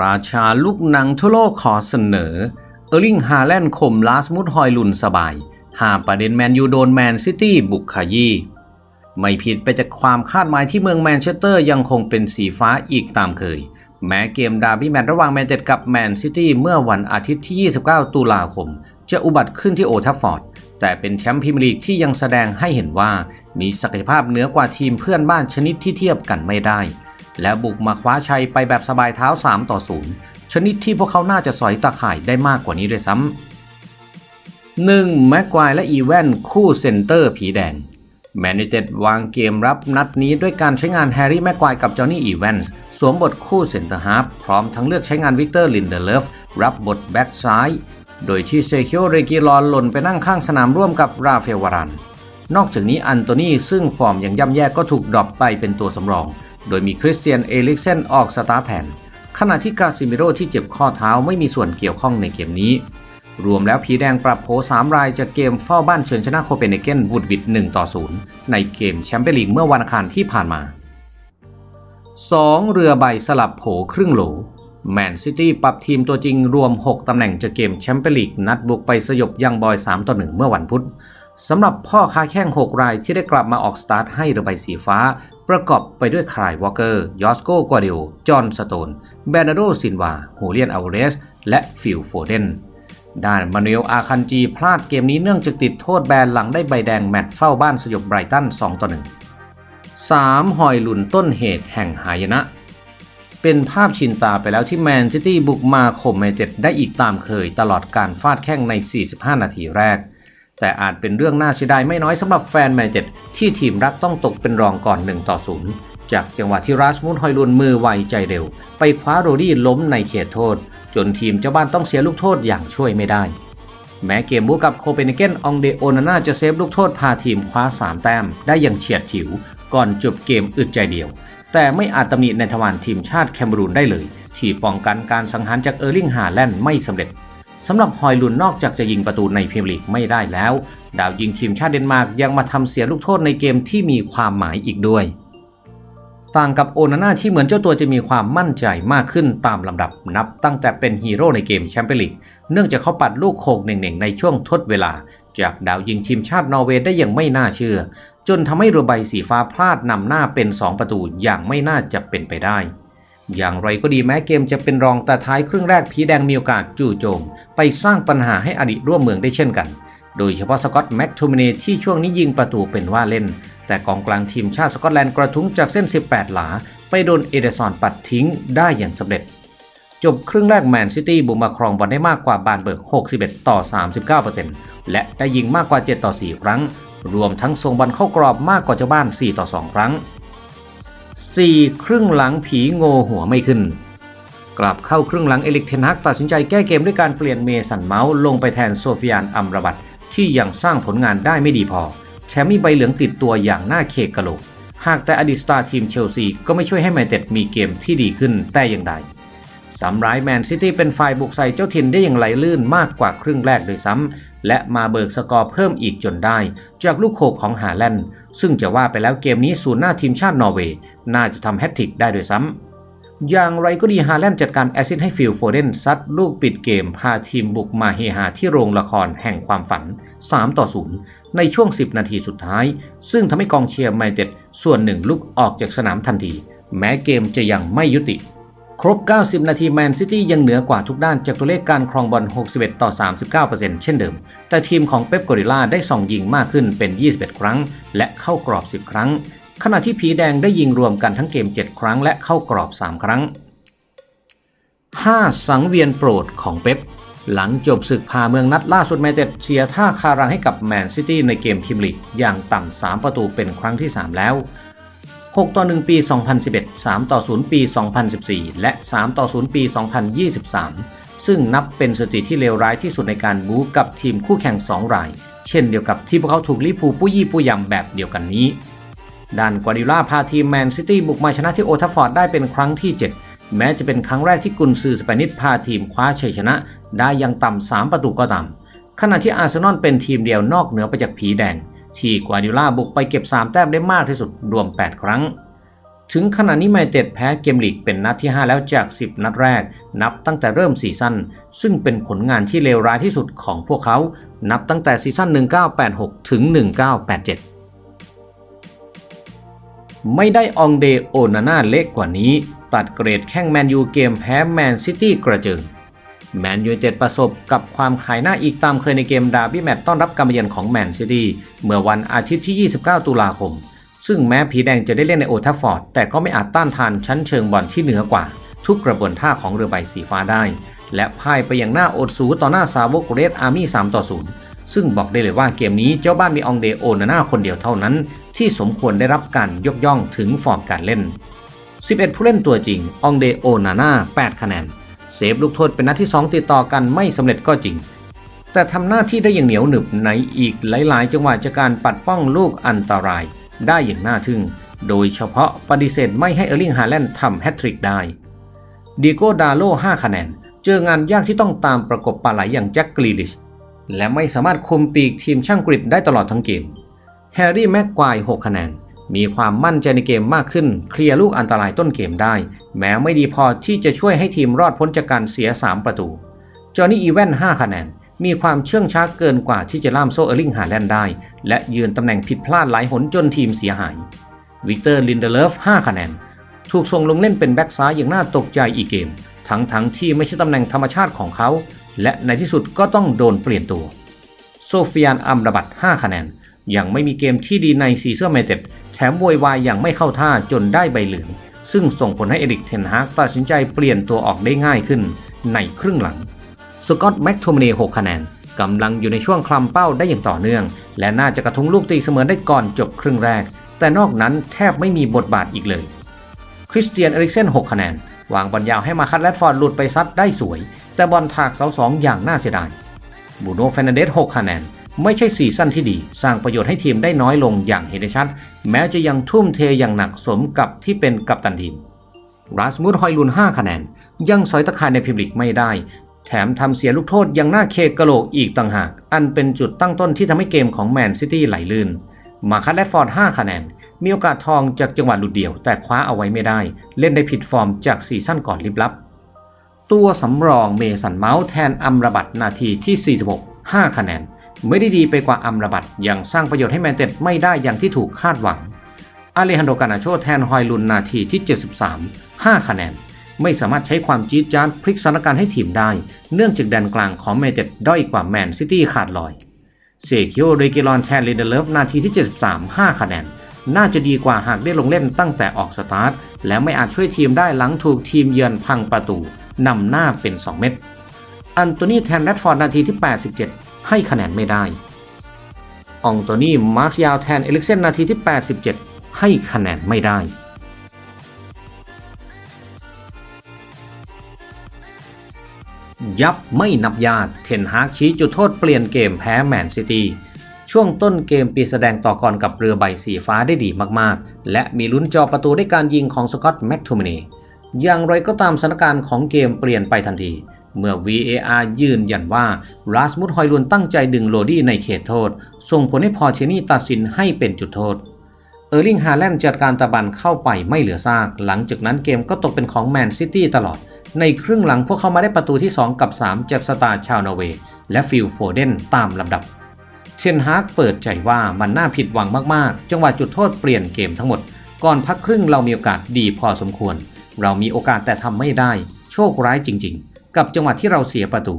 ราชาลูกหนังทั่วโลกขอเสนอ เออร์ลิงฮาแลนด์ข่มลาสมุดฮอยลุนสบายหาประเด็นแมนยูโดนแมนซิตี้บุกขยี้ไม่ผิดไปจากความคาดหมายที่เมืองแมนเชสเตอร์ยังคงเป็นสีฟ้าอีกตามเคย แม้เกมดาร์บี้แมตช์ระหว่างแมนเชสเตอร์กับแมนซิตี้เมื่อวันอาทิตย์ที่ 29 ตุลาคม จะอุบัติขึ้นที่โอทัฟฟอร์ด แต่เป็นแชมป์พรีเมียร์ลีกที่ยังแสดงให้เห็นว่า มีศักยภาพเหนือกว่าทีมเพื่อนบ้านชนิดที่เทียบกันไม่ได้ และบุกมาคว้าชัยไปแบบสบายเท้า 3 ต่อ 0 ชนิดที่พวกเขาน่าจะสอยตาข่ายได้มากกว่านี้ด้วยซ้ำหนึ่งแม็กควายและอีแวนคู่เซนเตอร์ผีแดงแมนยูเต็ดวางเกมรับนัดนี้ด้วยการใช้งานแฮร์รี่แม็กควายกับจอห์นนี่อีแวนส์สวมบทคู่เซนเตอร์ฮาร์ฟพร้อมทั้งเลือกใช้งานวิกเตอร์ลินเดเลฟรับบทแบ็กซ้าย โดยที่เซคิโอเรกิลอนหล่นไปนั่งข้างสนามร่วมกับราเฟลวารัน นอกจากนี้อันโตนีซึ่งฟอร์มยังย่ำแย่ก็ถูกดรอปไปเป็นตัวสำรอง โดยมีคริสเตียนเอลิกเซนออกสตาร์แทน ขณะที่กาซิมิโรที่เจ็บข้อเท้าไม่มีส่วนเกี่ยวข้องในเกมนี้ รวมแล้วผีแดงปรับโผ3รายจากเกมเฝ้าบ้านเชิญชนะโคเปนเฮเกนวูดวิด1ต่อ0ในเกมแชมเปี้ยนลีกเมื่อวันอังคารที่ผ่านมา 2. เรือใบสลับโผครึ่งโหลแมนซิตี้ปรับทีมตัวจริงรวม 6 ตำแหน่งจากเกมแชมเปี้ยนลีกนัดบุกไปสยบยังบอย 3 ต่อ 1 เมื่อวันพุธ สำหรับพ่อค้าแข้ง 6 รายที่ได้กลับมาออกสตาร์ทให้เรือใบสีฟ้า ประกอบไปด้วยคายวอลเกอร์ ยอสโกกัวเดโอจอห์นสโตน แบรนาโดซินวาฮูเลียนอัลเรส และฟิลโฟเดน ด้านมานูเอลอาคันจีพลาดเกมนี้เนื่องจากติดโทษแบนหลังได้ใบแดงแมตช์เฝ้าบ้านสยบไบรตัน 2 ต่อ 1 3. หอยหลุนต้นเหตุแห่งหายนะ เป็นภาพชินตาไปแล้วที่แมนซิตี้บุกมาข่มแมนเจ็ดได้อีกตามเคยตลอดการฟาดแข้งใน 45 นาทีแรก แต่อาจเป็นเรื่องน่าเสียดายไม่น้อยสำหรับแฟนแมนเจ็ดที่ทีมรักต้องตกเป็นรองก่อน1ต่อ0จากจังหวะที่ราสมุนฮอยลุนมือไวใจเร็ว ไปคว้าโรดี้ล้มในเขตโทษ จนทีมเจ้าบ้านต้องเสียลูกโทษอย่างช่วยไม่ได้ แม้เกมบุกกับโคเปนเฮเกนองเดโอนาน่าจะเซฟลูกโทษพาทีมคว้า 3 แต้มได้อย่างเฉียดฉิว ก่อนจบเกมอึดใจเดียว แต่ไม่อาจตำหนิในทวารทีมชาติแคมรูนได้เลย ที่ป้องกันการสังหารจากเออร์ลิงฮาแลนด์ไม่สำเร็จ สำหรับฮอยลุนนอกจากจะยิงประตูในพรีเมียร์ลีกไม่ได้แล้ว ดาวยิงทีมชาติเดนมาร์กยังมาทำเสียลูกโทษในเกมที่มีความหมายอีกด้วย ต่างกับโอนาน่าที่เหมือนเจ้าตัวจะมีความมั่นใจมากขึ้นตามลำดับนับตั้งแต่เป็นฮีโร่ในเกมแชมเปี้ยนลีกเนื่องจากเขาปัดลูกโขกเน่งๆในช่วงทดเวลา จากดาวยิงทีมชาตินอร์เวย์ได้อย่างไม่น่าเชื่อ จนทำให้เรือใบสีฟ้าพลาดนำหน้าเป็น 2 ประตูอย่างไม่น่าจะเป็นไปได้ อย่างไรก็ดีแม้เกมจะเป็นรองแต่ท้ายครึ่งแรกผีแดงมีโอกาสจู่โจม ไปสร้างปัญหาให้อดีตร่วมเมืองได้เช่นกัน โดยเฉพาะสกอตต์แม็กโทมินีที่ช่วงนี้ยิงประตูเป็นว่าเล่น แต่กองกลางทีมชาติสกอตแลนด์กระทุ้งจากเส้น 18 หลา ไปโดนเอเดซอนปัดทิ้งได้อย่างสำเร็จ จบครึ่งแรกแมนซิตี้บุกมาครองบอลได้มากกว่าบานเบิร์ก 61 ต่อ 39%และได้ยิงมากกว่า 7 ต่อ 4 ครั้ง รวมทั้งส่งบอลเข้ากรอบมากกว่าเจ้าบ้าน 4 ต่อ 2 ครั้ง 4 ครึ่งหลังผีโงหัวไม่ขึ้น กลับเข้าครึ่งหลังเอลิกเทนฮักตัดสินใจแก้เกมด้วยการเปลี่ยนเมสันเมาส์ลงไปแทนโซฟิยานอัมราบัตที่ยังสร้างผลงานได้ไม่ดีพอแถมมีใบเหลืองติดตัวอย่างน่าเคกกะโหลกหากแต่อดีตสตาร์ทีมเชลซีก็ไม่ช่วยให้แมนเต็ดมีเกมที่ดีขึ้นแต่อย่างใดสำร้ายแมนซิตี้เป็นฝ่ายบุกใส่เจ้าถิ่นได้อย่างไหลลื่นมากกว่าครึ่งแรกโดยซ้ำ และมาเบิกสกอร์เพิ่มอีกจนได้ จากลูกโขกของฮาแลนด์ซึ่งจะว่าไปแล้วเกมนี้ศูนย์หน้าทีมชาตินอร์เวย์น่าจะทำแฮตทริกได้โดยซ้ำอย่างไรก็ดีฮาแลนด์จัดการแอซิดให้ฟิลโฟเดนซัดลูกปิดเกม พาทีมบุกมาเฮฮาที่โรงละครแห่งความฝัน 3 ต่อ 0 ในช่วง 10 นาทีสุดท้าย ซึ่งทำให้กองเชียร์ไมเต็ดส่วนหนึ่งลุกออกจากสนามทันที แม้เกมจะยังไม่ยุติ ครบ 90 นาทีแมนซิตี้ยังเหนือกว่าทุกด้านจากตัวเลขการครองบอล 61 ต่อ 39%เช่นเดิม แต่ทีมของเป๊ปกอริล่าได้ส่องยิงมากขึ้นเป็น 21 ครั้ง และเข้ากรอบ 10 ครั้ง ขณะที่ผีแดงได้ยิงรวมกันทั้งเกม 7 ครั้ง และเข้ากรอบ 3 ครั้ง 5 สังเวียนโปรดของเป๊ปหลังจบศึกพาเมืองนัดล่าสุดแมนเต็ดเสียท่าคารังให้กับแมนซิตี้ในเกมพรีเมียร์ลีกอย่างต่ำ3 ประตูเป็นครั้งที่ 3 แล้ว 6 ต่อ 1 ปี 2011 3 ต่อ 0 ปี 2014 และ 3 ต่อ 0 ปี 2023 ซึ่งนับเป็นสถิติที่เลวร้ายที่สุดในการบู๊กับทีมคู่แข่ง 2 ราย เช่นเดียวกับที่พวกเขาถูกลิเวอร์พูปุ้ยี่ปุยยำแบบเดียวกันนี้ ด้านกวาร์ดิล่าพาทีมแมนซิตี้บุกมาชนะที่โอทัฟฟอร์ดได้เป็นครั้งที่ 7 แม้จะเป็นครั้งแรกที่กุนซือสเปนิชพาทีมคว้าชัยชนะ ได้อยังต่ำ3ประตูก็ตามขณะที่อาร์เซนอลเป็นทีมเดียวนอกเหนือไปจากผีแดง ที่กวาดิล่าบุกไปเก็บ 3 แต้มได้มากที่สุดรวม 8 ครั้ง ถึงขณะนี้แมนเต็ดแพ้เกมลีกเป็นนัดที่ 5 แล้วจาก 10 นัดแรก นับตั้งแต่เริ่มซีซั่นซึ่งเป็นผลงานที่เลวร้ายที่สุดของพวกเขา นับตั้งแต่ซีซั่น 1986 ถึง 1987ไม่ได้องเดโอนาน่าเล็กกว่านี้ ตัดเกรดแข้งแมนยูเกมแพ้แมนซิตี้กระเจิง แมนยูเต็ดประสบกับความขายหน้าอีกตามเคยในเกมดาร์บี้แมตต์ต้อนรับการมาเยือนของแมนซิตี้เมื่อวันอาทิตย์ที่ 29 ตุลาคม ซึ่งแม้ผีแดงจะได้เล่นในโอทัฟฟอร์ด แต่ก็ไม่อาจต้านทานชั้นเชิงบอลที่เหนือกว่า ทุกกระบวนท่าของเรือใบสีฟ้าได้ และพ่ายไปอย่างหน่าอดสูต่อหน้าสาวกเรดอาร์มี่3ต่อ0ซึ่งบอกได้เลยว่าเกมนี้เจ้าบ้านมีองเดโอนาน่าคนเดียวเท่านั้น ที่สมควรได้รับการยกย่องถึงฟอร์มการเล่น 11 ผู้เล่นตัวจริงองเดโอนาน่า8คะแนน เซฟลูกโทษเป็นนัดที่ 2 ติดต่อกันไม่สำเร็จก็จริง แต่ทำหน้าที่ได้อย่างเหนียวหนึบในอีกหลาย ๆ จังหวะจากการปัดป้องลูกอันตราย ได้อย่างน่าทึ่ง โดยเฉพาะปฏิเสธไม่ให้เออร์ลิงฮาแลนด์ทำแฮตทริกได้ดีโก้ดาโล5คะแนน เจองานยากที่ต้องตามประกบปลาไหลอย่างแจ็คกรีลิชและไม่สามารถคุมปีกทีมช่างกริดได้ตลอดทั้งเกมแฮร์รี่แม็กควาย6คะแนน มีความมั่นใจในเกมมากขึ้น เคลียร์ลูกอันตรายต้นเกมได้ แม้ไม่ดีพอที่จะช่วยให้ทีมรอดพ้นจากการเสีย 3 ประตู จอห์นนี่อีแวน5คะแนน มีความเชื่องช้าเกินกว่าที่จะล่ามโซเออร์ลิงฮาแลนด์ได้ และยืนตำแหน่งผิดพลาดหลายหนจนทีมเสียหาย วิกเตอร์ลินเดเลฟ5คะแนน ถูกส่งลงเล่นเป็นแบ็กซ้ายอย่างน่าตกใจอีกเกม ทั้งทั้งที่ไม่ใช่ตำแหน่งธรรมชาติของเขา และในที่สุดก็ต้องโดนเปลี่ยนตัว โซเฟียนอัมระบัต5คะแนน ยังไม่มีเกมที่ดีในซีเซอร์เมเต็ดแถมโวยวายอย่างไม่เข้าท่าจนได้ใบเหลือง ซึ่งส่งผลให้เอริกเทนฮากตัดสินใจเปลี่ยนตัวออกได้ง่ายขึ้นในครึ่งหลัง สกอตต์แม็กโทมเน6คะแนนกำลังอยู่ในช่วงคลำเป้าได้อย่างต่อเนื่อง และน่าจะกระทุ้งลูกตีเสมอได้ก่อนจบครึ่งแรก แต่นอกนั้นแทบไม่มีบทบาทอีกเลย คริสเตียนเอริกเซน6คะแนนวางบอลยาวให้มาคัดแรดฟอร์ดหลุดไปซัดได้สวย แต่บอลถากเสาสองอย่างน่าเสียดายบูโนเฟนเดส6คะแนน ไม่ใช่ซีซั่นที่ดี สร้างประโยชน์ให้ทีมได้น้อยลงอย่างเห็นได้ชัด แม้จะยังทุ่มเทอย่างหนักสมกับที่เป็นกัปตันทีมราสมุดฮอยลุน 5 คะแนน ยังสอยตะข่ายในพรีเมียร์ลีกไม่ได้ แถมทำเสียลูกโทษย่างน่าเคกะโหลกอีกต่างหาก อันเป็นจุดตั้งต้นที่ทำให้เกมของแมนซิตี้ไหลลื่นมาคัดแรดฟอร์ด 5 คะแนน มีโอกาสทองจากจังหวะหลุดเดี่ยว แต่คว้าเอาไว้ไม่ได้ เล่นได้ผิดฟอร์มจากซีซั่นก่อนลิบลับ ตัวสำรองเมสันเมาส์แทนอัมระบัตนาทีที่ 46 5 คะแนน ไม่ได้ดีไปกว่าอัมรบัตยังสร้างประโยชน์ให้แมนเต็ดไม่ได้อย่างที่ถูกคาดหวัง อาเลฮันโดกานาโชแทนฮอยลุนนาทีที่ 73 5 คะแนน ไม่สามารถใช้ความจี๊ดจ๊าดพลิกสถานการณ์ให้ทีมได้ เนื่องจากแดนกลางของแมนเต็ดด้อยกว่าแมนซิตี้ขาดลอย เซคิโอเรกิลอนแทนลินเดเลฟนาทีที่ 73 5 คะแนน น่าจะดีกว่าหากได้ลงเล่นตั้งแต่ออกสตาร์ท และไม่อาจช่วยทีมได้หลังถูกทีมเยือนพังประตูนำหน้าเป็น 2 เม็ดอันโตนีแทนแรดฟอร์ดนาทีที่ 87 ให้คะแนนไม่ได้อองโตนี่มาร์คยาวแทนเอลิกเซนนาทีที่ 87 ให้คะแนนไม่ได้ ยับไม่นับญาติเทนฮากชี้จุดโทษเปลี่ยนเกมแพ้แมนซิตี้ช่วงต้นเกมปีแสดงต่อกรกับเรือใบสีฟ้าได้ดีมากๆ และมีลุ้นจอประตูด้วยการยิงของสกอตต์แม็กทูมินีอย่างไรก็ตามสถานการณ์ของเกมเปลี่ยนไปทันที เมื่อ VAR ยืนยันว่าราสมุดฮอยลุนตั้งใจดึงโรดี้ในเขตโทษ ส่งผลให้พอเชนี่ตัดสินให้เป็นจุดโทษ เออร์ลิงฮาแลนด์จัดการตะบันเข้าไปไม่เหลือซาก หลังจากนั้นเกมก็ตกเป็นของแมนซิตี้ตลอด ในครึ่งหลังพวกเขามาได้ประตูที่ 2 กับ 3 จากสตาร์ชาวนอร์เวย์และฟิลโฟเดนตามลำดับเทนฮากเปิดใจว่ามันน่าผิดหวังมากๆ จังหวะจุดโทษเปลี่ยนเกมทั้งหมด ก่อนพักครึ่งเรามีโอกาสดีพอสมควร เรามีโอกาสแต่ทำไม่ได้ โชคร้ายจริง ๆ กับจังหวะที่เราเสียประตู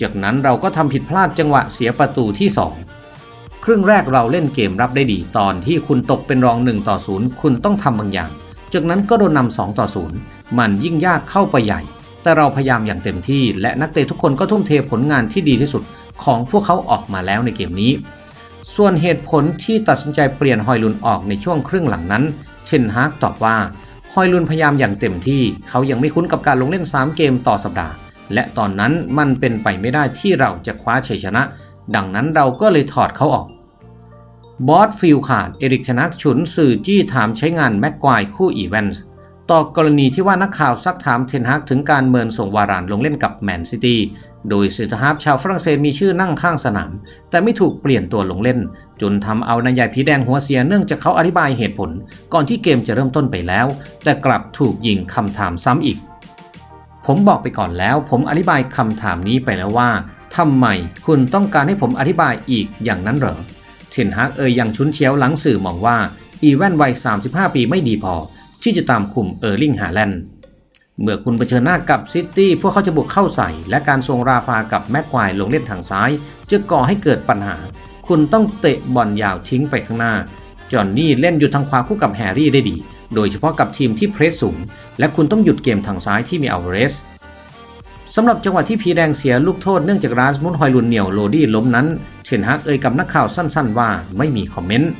จากนั้นเราก็ทำผิดพลาดจังหวะเสียประตูที่ 2 ครึ่งแรกเราเล่นเกมรับได้ดี ตอนที่คุณตกเป็นรอง1ต่อ0คุณต้องทำบางอย่าง จากนั้นก็โดนนำ2ต่อ0มันยิ่งยากเข้าไปใหญ่ แต่เราพยายามอย่างเต็มที่ และนักเตะทุกคนก็ทุ่มเทผลงานที่ดีที่สุดของพวกเขาออกมาแล้วในเกมนี้ ส่วนเหตุผลที่ตัดสินใจเปลี่ยนฮอยลุนออกในช่วงครึ่งหลังนั้น เชนฮากตอบว่าฮอยลุนพยายามอย่างเต็มที่ เขายังไม่คุ้นกับการลงเล่น 3 เกมต่อสัปดาห์ และตอนนั้นมันเป็นไปไม่ได้ที่เราจะคว้าชัยชนะ ดังนั้นเราก็เลยถอดเขาออกบอสฟิลขาดเอริกชนักฉุนสื่อจี้ถามใช้งานแม็กควายคู่อีเวนส์ต่อกรณีที่ว่านักข่าวซักถามเทนฮากถึงการเมินส่งวารานลงเล่นกับแมนซิตี้ โดยเซนเตอร์ฮาฟชาวฝรั่งเศสมีชื่อนั่งข้างสนาม แต่ไม่ถูกเปลี่ยนตัวลงเล่น จนทำเอานายใหญ่ผีแดงหัวเสียเนื่องจากเขาอธิบายเหตุผล ก่อนที่เกมจะเริ่มต้นไปแล้ว แต่กลับถูกยิงคำถามซ้ำอีก ผมบอกไปก่อนแล้ว ผมอธิบายคำถามนี้ไปแล้วว่าทำไมคุณต้องการให้ผมอธิบายอีกอย่างนั้นเหรอเทนฮากเอ่ยย่างชุนเชียวหลังสื่อมองว่าอีแวนวัย 35 ปีไม่ดีพอ ที่จะตามคุมเออร์ลิงฮาแลนด์เมื่อคุณเผชิญหน้ากับซิตี้พวกเขาจะบุกเข้าใส่ และการส่งราฟากับแม็กควายลงเล่นทางซ้าย จะก่อให้เกิดปัญหา คุณต้องเตะบอลยาวทิ้งไปข้างหน้า จอห์นนี่เล่นอยู่ทางขวาคู่กับแฮร์รี่ได้ดี โดยเฉพาะกับทีมที่เพรสสูง และคุณต้องหยุดเกมทางซ้ายที่มีอัลเวเรสสำหรับจังหวะที่พีแดงเสียลูกโทษเนื่องจากราสมุนฮอยลุนเหนียวโรดี้ล้มนั้นเทนฮากเอ่ยกับนักข่าวสั้นๆ ว่าไม่มีคอมเมนต์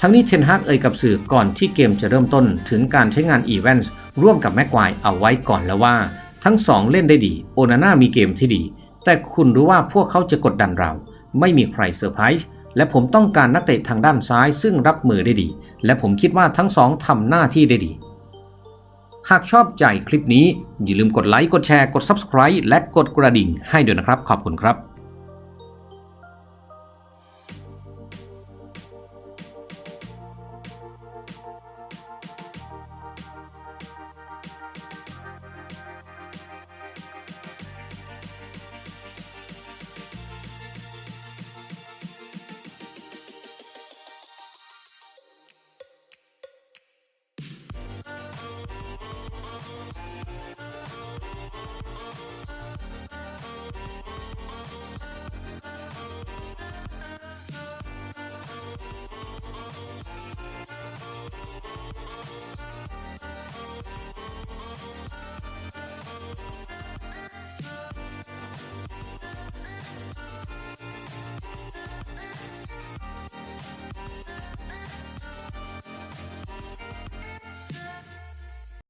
ทั้งนี้เทนฮากเอ่ยกับสื่อก่อนที่เกมจะเริ่มต้นถึงการใช้งานอีเวนส์ร่วมกับแม็กควายเอาไว้ก่อนแล้วว่า ทั้งสองเล่นได้ดี โอนาน่ามีเกมที่ดี แต่คุณรู้ว่าพวกเขาจะกดดันเรา ไม่มีใครเซอร์ไพรส์ และผมต้องการนักเตะทางด้านซ้ายซึ่งรับมือได้ดี และผมคิดว่าทั้งสองทำหน้าที่ได้ดี หากชอบใจคลิปนี้อย่าลืมกดไลค์ กดแชร์ กด Subscribe และกดกระดิ่งให้ด้วยนะครับ ขอบคุณครับ